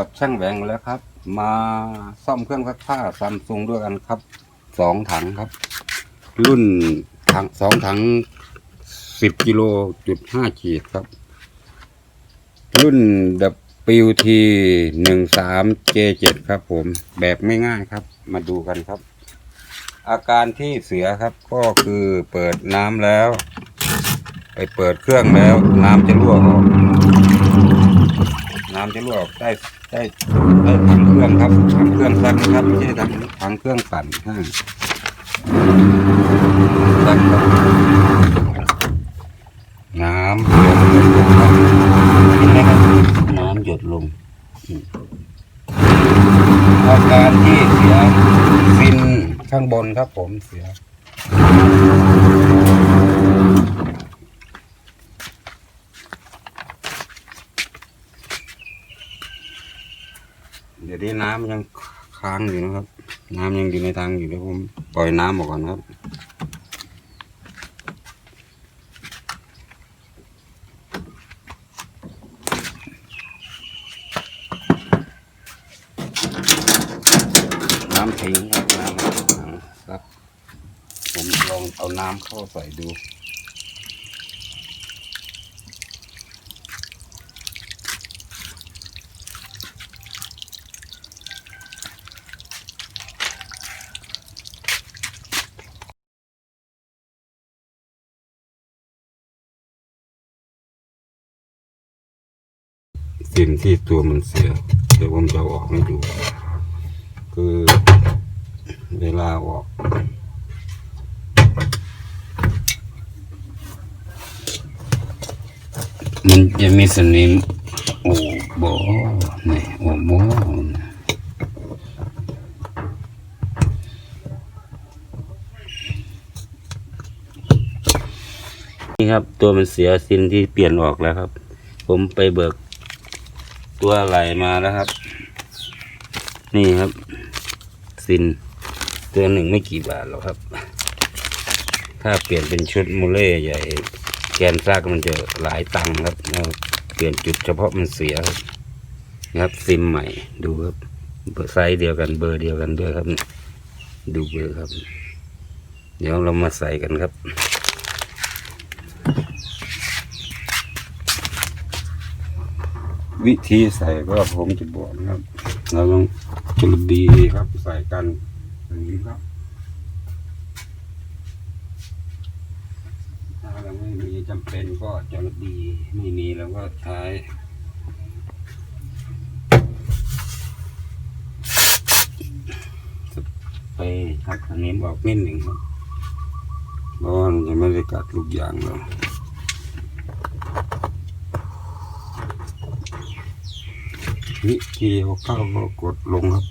กับช่างแหวงแล้วครับ มาซ่อมเครื่องซักผ้าซัมซุงด้วยกันครับสองถังครับ รุ่นถังสองถังสิบกิโลจุดห้าขีดครับ รุ่น WT หนึ่งสาม J7 ครับผมแบบไม่ง่ายครับ มาดูกันครับ อาการที่เสียครับก็คือเปิดน้ำแล้ว ไปเปิดเครื่องแล้ว น้ำจะรั่วออก น้ำจะรั่วออกได้ได้ได้ถังเครื่องครับถังเครื่องซักนะครับไม่ใช่ถังถังเครื่องปั่นฮะซักครับน้ำหยดลงครับเห็นไหมครับน้ำหยดลงอืมอาการที่เสียฟินข้างบนครับผมเสีย เดี๋ยวนี้น้ำยังค้างอยู่นะครับ น้ำยังอยู่ในทางอยู่เดี๋ยวผมปล่อยน้ำออกก่อนครับน้ำทิ้งครับน้ำครับ ผมลองเอาน้ำเข้าใส่ดู สิ่งที่ตัวมันเสีย เดี๋ยวผมจะออกให้ดู คือเวลาออก มันจะมีสนิมโอ้โบนี่โอ้โบนี่ครับตัวมันเสียซินที่เปลี่ยนออกแล้วครับ ผมไปเบิก ตัวไหลมาแล้วครับ นี่ครับซินตัวหนึ่งไม่กี่บาทหรอกครับ ถ้าเปลี่ยนเป็นชุดมูเล่ใหญ่ แกนซากมันจะหลายตังค์ครับเปลี่ยนจุดเฉพาะมันเสียครับนะครับซิมใหม่ดูครับไซส์เดียวกันเบอร์เดียวกันด้วยครับ ดูเบอร์ครับ เดี๋ยวเรามาใส่กันครับ วิธีใส่ก็ผมจะบอกนะครับเราต้องจุลบีครับใส่กันอย่างนี้ครับถ้าเราไม่มีจำเป็นก็จลบีไม่มีเราก็ใช้สเปรย์ครับอันนี้บอกนิดหนึ่งครับเพราะมันจะไม่ได้กัดลูกยางเรา วิธีเอาเข้าก็กดลงครับ